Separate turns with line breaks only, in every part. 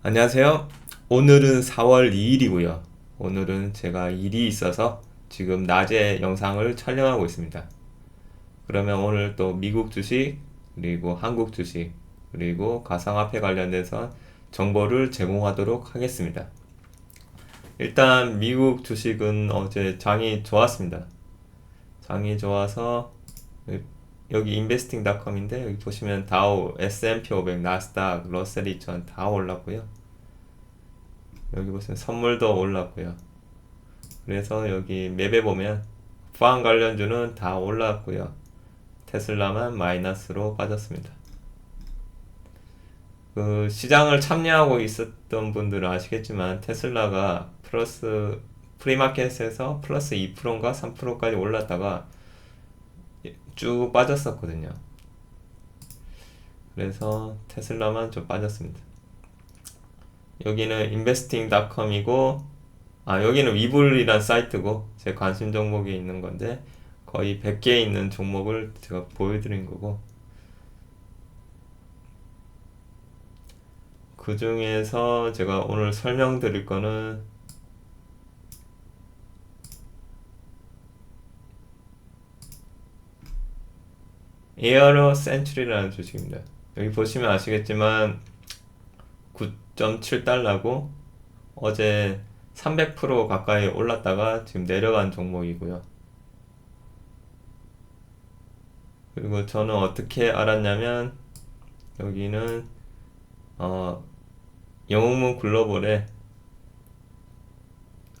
안녕하세요. 오늘은 4월 2일이고요. 오늘은 제가 일이 있어서 지금 낮에 영상을 촬영하고 있습니다. 그러면 오늘 또 미국 주식, 그리고 한국 주식, 그리고 가상화폐 관련돼서 정보를 제공하도록 하겠습니다. 일단 미국 주식은 어제 장이 좋았습니다. 장이 좋아서 여기 investing.com인데 여기 보시면 다우, S&P 500, 나스닥, 러셀 2000 다 올랐고요. 여기 보시면 선물도 올랐고요. 그래서 여기 맵에 보면 포항 관련주는 다 올랐고요. 테슬라만 마이너스로 빠졌습니다. 그 시장을 참여하고 있었던 분들은 아시겠지만 테슬라가 플러스 프리마켓에서 플러스 2%인가 3%까지 올랐다가 쭉 빠졌었거든요. 그래서 테슬라만 좀 빠졌습니다. 여기는 investing.com이고 아 여기는 위블이란 사이트고 제 관심 종목에 있는 건데 거의 100개 있는 종목을 제가 보여드린 거고 그 중에서 제가 오늘 설명드릴 거는 에어로 센츄리라는 주식입니다. 여기 보시면 아시겠지만 9.7달러고 어제 300% 가까이 올랐다가 지금 내려간 종목이고요. 그리고 저는 어떻게 알았냐면 여기는 어 영웅문 글로벌에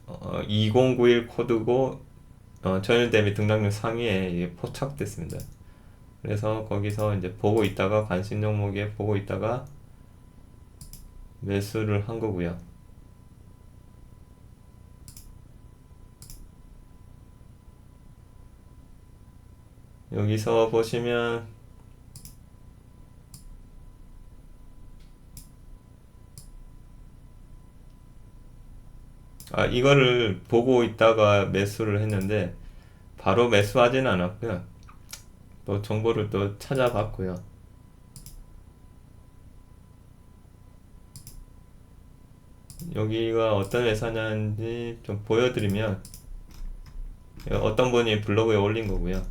어, 2091 코드고 어, 전일 대비 등락률 상위에 포착됐습니다. 그래서 거기서 이제 보고 있다가 관심 종목에 보고 있다가 매수를 한 거고요. 여기서 보시면 아 이거를 보고 있다가 매수를 했는데 바로 매수하지는 않았고요. 또 정보를 또 찾아봤고요. 여기가 어떤 회사냐는지 좀 보여드리면 어떤 분이 블로그에 올린 거고요.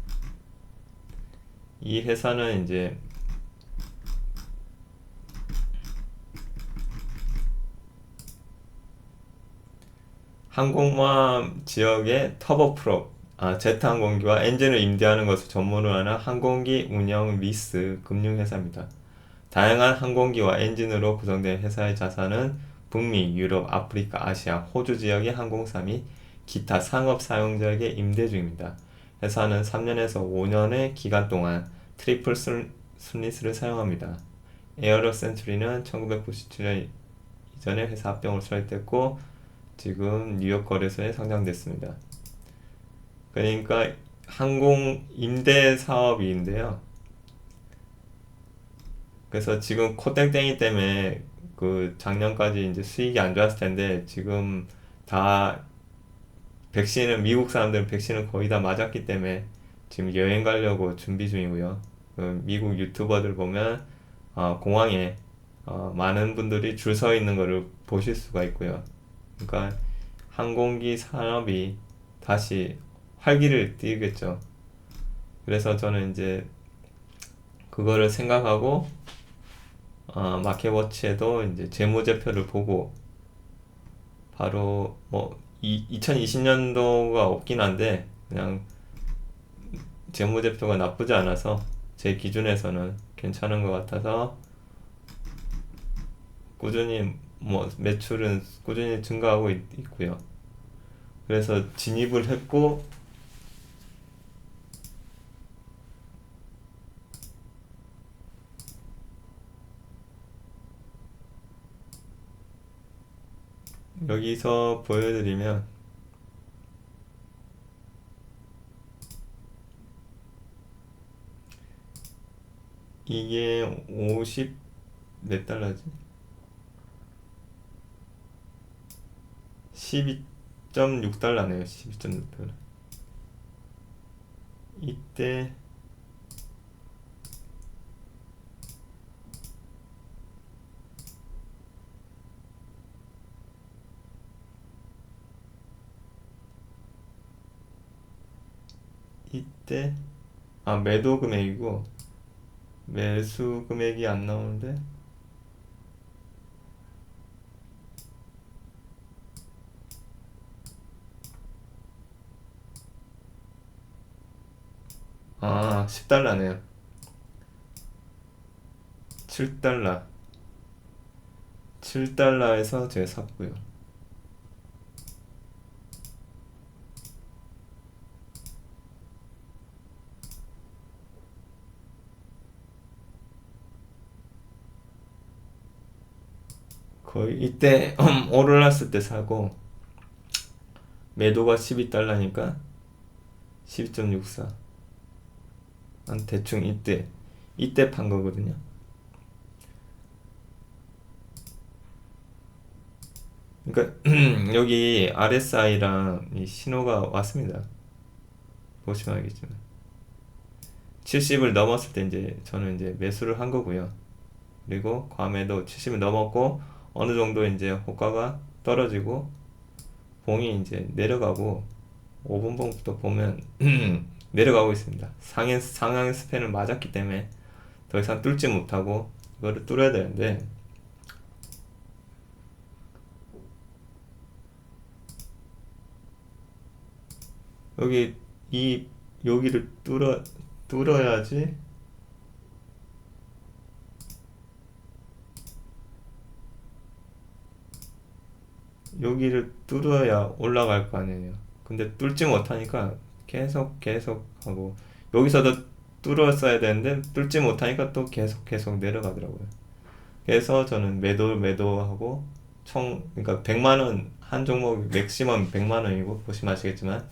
이 회사는 이제 항공모함 지역의 터보프롭 아, 제트 항공기와 엔진을 임대하는 것을 전문으로 하는 항공기 운영 리스 금융회사입니다. 다양한 항공기와 엔진으로 구성된 회사의 자산은 북미, 유럽, 아프리카, 아시아, 호주 지역의 항공사 및 기타 상업 사용자에게 임대 중입니다. 회사는 3년에서 5년의 기간 동안 트리플 순리스를 사용합니다. 에어로 센츄리는 1997년 이전에 회사 합병을 설립됐고 지금 뉴욕 거래소에 상장됐습니다. 그러니까 항공 임대 사업인데요. 그래서 지금 코땡땡이 때문에 그 작년까지 이제 수익이 안 좋았을 텐데 지금 다 백신은 미국 사람들은 백신을 거의 다 맞았기 때문에 지금 여행 가려고 준비 중이고요. 그 미국 유튜버들 보면 어, 공항에 어, 많은 분들이 줄 서 있는 것을 보실 수가 있고요. 그러니까 항공기 산업이 다시 활기를 띠겠죠. 그래서 저는 이제 그거를 생각하고 어, 마켓워치에도 이제 재무제표를 보고 바로 뭐 이, 2020년도가 없긴 한데 그냥 재무제표가 나쁘지 않아서 제 기준에서는 괜찮은 것 같아서 꾸준히 뭐 매출은 꾸준히 증가하고 있, 있고요. 그래서 진입을 했고 여기서 보여드리면 이게 50 몇 달러지? 12.6달러네요. 12.6달러. 이때 이 때 아 매도 금액이고 매수 금액이 안 나오는데? 아 10달러네요. 7달러. 7달러에서 제가 샀고요 거의 이때 오르났을 때 사고 매도가 12달러니까 12.64 한 대충 이때 이때 판 거거든요. 그러니까 여기 RSI랑 이 신호가 왔습니다. 보시면 알겠지만. 70을 넘었을 때 이제 저는 이제 매수를 한 거고요. 그리고 과매도 70을 넘었고 어느 정도 이제 호가가 떨어지고 봉이 이제 내려가고 5분 봉부터 보면 내려가고 있습니다. 상향 상향 스팬을 맞았기 때문에 더 이상 뚫지 못하고 이거를 뚫어야 되는데 여기 이 여기를 뚫어 뚫어야지 여기를 뚫어야 올라갈 거 아니에요. 근데 뚫지 못하니까 계속 계속 하고 여기서도 뚫었어야 되는데 뚫지 못하니까 또 계속 계속 내려가더라고요. 그래서 저는 매도 매도하고 총 그러니까 100만 원 한 종목 맥시멈 100만 원이고 보시면 아시겠지만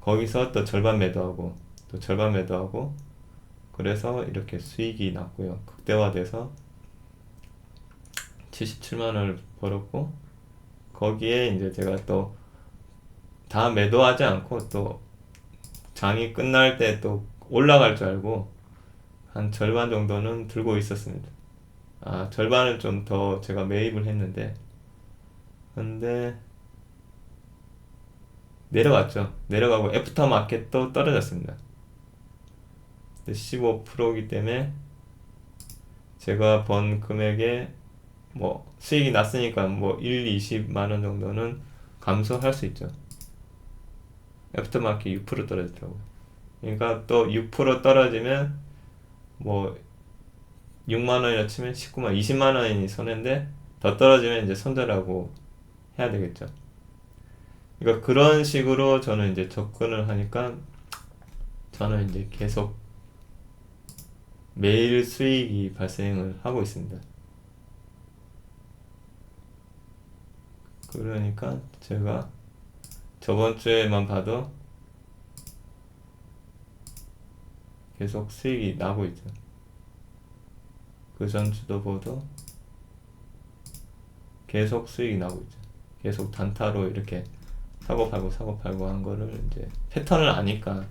거기서 또 절반 매도하고 또 절반 매도하고 그래서 이렇게 수익이 났고요. 극대화돼서 77만 원을 벌었고 거기에 이제 제가 또 다 매도하지 않고 또 장이 끝날 때 또 올라갈 줄 알고 한 절반 정도는 들고 있었습니다. 아, 절반은 좀 더 제가 매입을 했는데 근데 내려갔죠. 내려가고 애프터 마켓도 떨어졌습니다. 15%이기 때문에 제가 번 금액에 뭐 수익이 났으니까 뭐 1, 20만 원 정도는 감소할 수 있죠. 애프터마켓 6% 떨어지더라고요. 그러니까 또 6% 떨어지면 뭐 6만 원이라 치면 19만 20만 원이 손해인데 더 떨어지면 이제 손절하고 해야 되겠죠. 그러니까 그런 식으로 저는 이제 접근을 하니까 저는 이제 계속 매일 수익이 발생을 하고 있습니다. 그러니까 제가 저번 주에만 봐도 계속 수익이 나고 있죠. 그 전 주도 보도 계속 수익이 나고 있죠. 계속 단타로 이렇게 사고 팔고 사고 팔고 한 거를 이제 패턴을 아니까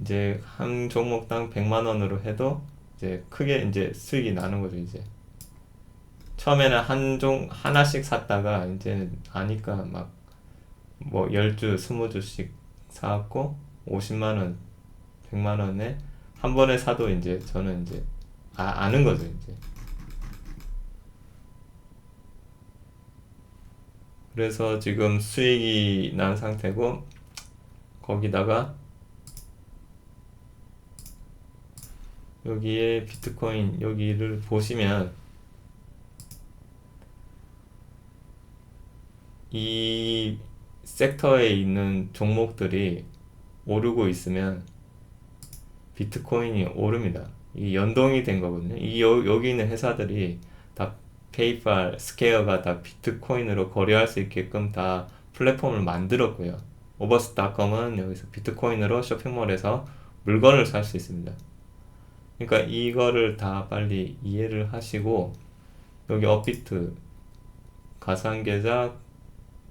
이제 한 종목당 100만 원으로 해도 이제 크게 이제 수익이 나는 거죠, 이제. 처음에는 한 종 하나씩 샀다가 이제는 아니까 막 뭐 10주, 20주씩 사갖고 50만 원, 100만 원에 한 번에 사도 이제 저는 이제 아, 아는 거죠, 이제. 그래서 지금 수익이 난 상태고 거기다가 여기에 비트코인 여기를 보시면 이 섹터에 있는 종목들이 오르고 있으면 비트코인이 오릅니다. 이 연동이 된 거거든요. 이 여, 여기 있는 회사들이 다 페이팔, 스퀘어가 다 비트코인으로 거래할 수 있게끔 다 플랫폼을 만들었고요. 오버스닷컴은 여기서 비트코인으로 쇼핑몰에서 물건을 살 수 있습니다. 그러니까 이거를 다 빨리 이해를 하시고 여기 업비트 가상계좌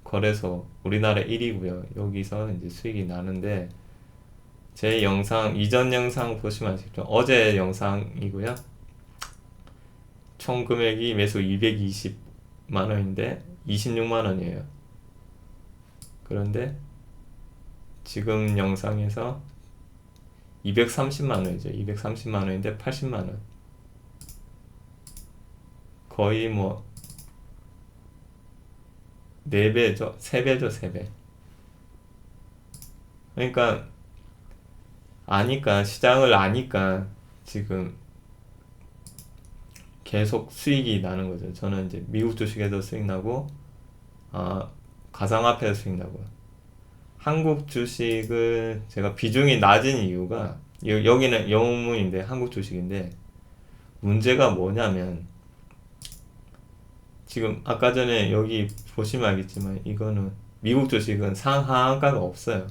거래소 우리나라 1위고요. 여기서 이제 수익이 나는데 제 영상 이전 영상 보시면 아시겠죠? 어제 영상이고요. 총 금액이 매수 220만 원인데 26만 원이에요. 그런데 지금 영상에서 230만 원이죠. 230만 원인데 80만 원. 거의 뭐 4배죠. 3배죠, 3배. 그러니까 아니까 시장을 아니까 지금 계속 수익이 나는 거죠. 저는 이제 미국 주식에도 수익 나고 아, 가상화폐에도 수익 나고 한국 주식을 제가 비중이 낮은 이유가 여- 여기는 영문인데 한국 주식인데 문제가 뭐냐면 지금 아까 전에 여기 보시면 알겠지만 이거는 미국 주식은 상하가가 없어요.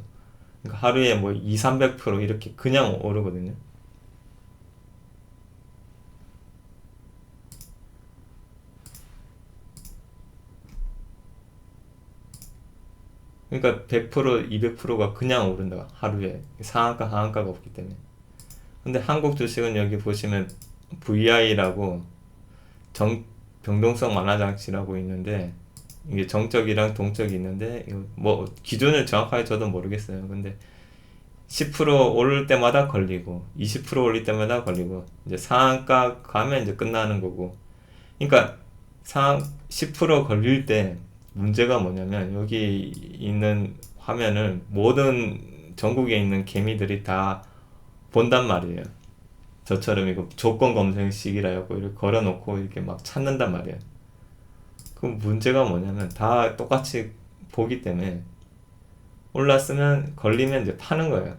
그러니까 하루에 뭐 2, 300% 이렇게 그냥 오르거든요. 그러니까 100%, 200%가 그냥 오른다. 하루에. 상한가, 하한가가 없기 때문에. 근데 한국 주식은 여기 보시면 VI라고 정, 병동성 완화 장치라고 있는데 이게 정적이랑 동적이 있는데 뭐 기준을 정확하게 저도 모르겠어요. 근데 10% 오를 때마다 걸리고 20% 올릴 때마다 걸리고 이제 상한가 가면 이제 끝나는 거고 그러니까 상 10% 걸릴 때 문제가 뭐냐면 여기 있는 화면을 모든 전국에 있는 개미들이 다 본단 말이에요. 저처럼 이거 조건 검색식이라 해고 이렇게 걸어놓고 이렇게 막 찾는단 말이에요. 그럼 문제가 뭐냐면 다 똑같이 보기 때문에 올랐으면 걸리면 이제 파는 거예요.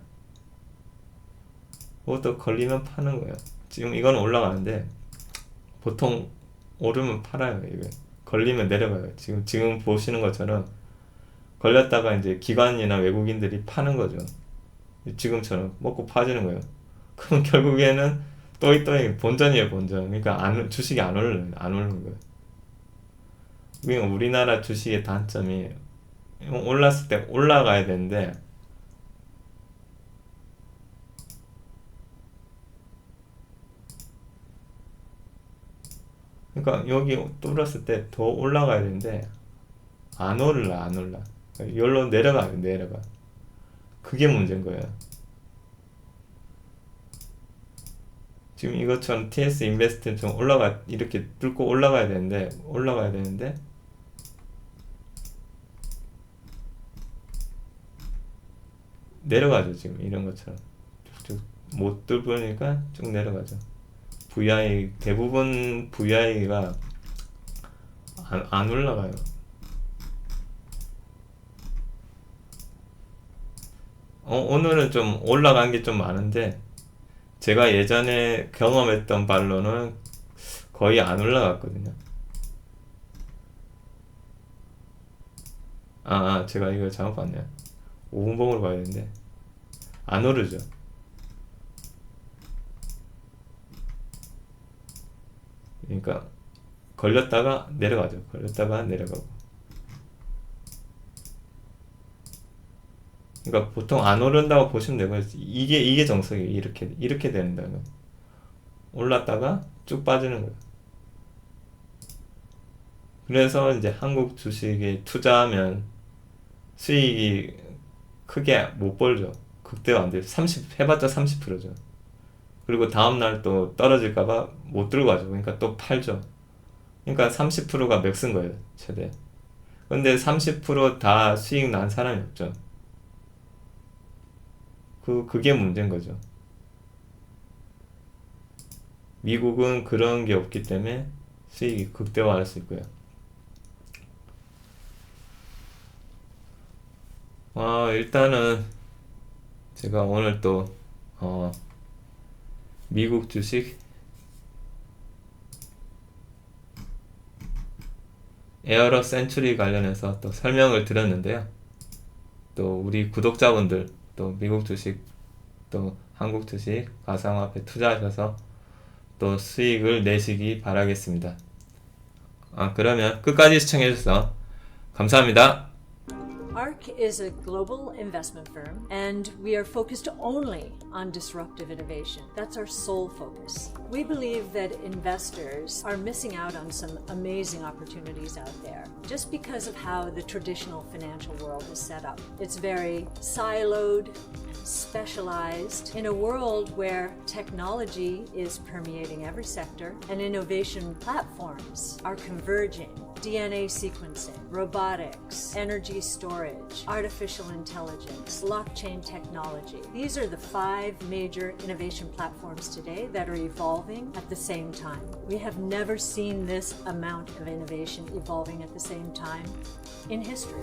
그것도 걸리면 파는 거예요. 지금 이건 올라가는데 보통 오르면 팔아요. 이게 걸리면 내려가요. 지금 지금 보시는 것처럼 걸렸다가 이제 기관이나 외국인들이 파는 거죠. 지금처럼 먹고 파지는 거예요. 그럼 결국에는 또이 또이 본전이에요 본전. 그러니까 안 주식이 안 올라요. 안 오르는 거예요. 그러니까 우리나라 주식의 단점이 올랐을 때 올라가야 되는데 그러니까 여기 뚫었을 때 더 올라가야 되는데 안 올라 안 올라 열로 내려가요 내려가 그게 문제인 거예요 지금 이것처럼 TS 인베스트 좀 올라가 이렇게 뚫고 올라가야 되는데 올라가야 되는데. 내려가죠 지금 이런 것처럼. 쭉쭉 못 뚫으니까 쭉 내려가죠. VI 대부분 VI가 안, 안 올라가요. 어, 오늘은 좀 올라간 게 좀 많은데 제가 예전에 경험했던 발로는 거의 안 올라갔거든요. 아, 아 제가 이거 잘못 봤네요. 5분봉으로 봐야 되는데 안 오르죠. 그러니까 걸렸다가 내려가죠. 걸렸다가 내려가고. 그러니까 보통 안 오른다고 보시면 되고 이게 이게 정석이에요. 이렇게 이렇게 된다는 올랐다가 쭉 빠지는 거예요. 그래서 이제 한국 주식에 투자하면 수익이 크게 못 벌죠. 극대화 안 돼요. 30 해봤자 30%죠. 그리고 다음 날 또 떨어질까봐 못 들고 가죠. 그러니까 또 팔죠. 그러니까 30%가 맥스인 거예요, 최대. 근데 30%다 수익 난 사람이 없죠. 그, 그게 문제인 거죠. 미국은 그런 게 없기 때문에 수익이 극대화할 수 있고요. 아, 일단은 제가 오늘 또, 어, 미국 주식 에어러 센츄리 관련해서 또 설명을 드렸는데요. 또 우리 구독자분들 또 미국 주식 또 한국 주식 가상화폐 투자하셔서 또 수익을 내시기 바라겠습니다. 아, 그러면 끝까지 시청해주셔서 감사합니다.
ARC is a global investment firm and we are focused only on disruptive innovation. That's our sole focus. We believe that investors are missing out on some amazing opportunities out there just because of how the traditional financial world is set up. It's very siloed, specialized in a world where technology is permeating every sector and innovation platforms are converging. DNA sequencing, robotics, energy storage, artificial intelligence, blockchain technology. These are the five major innovation platforms today that are evolving at the same time. We have never seen this amount of innovation evolving at the same time in history.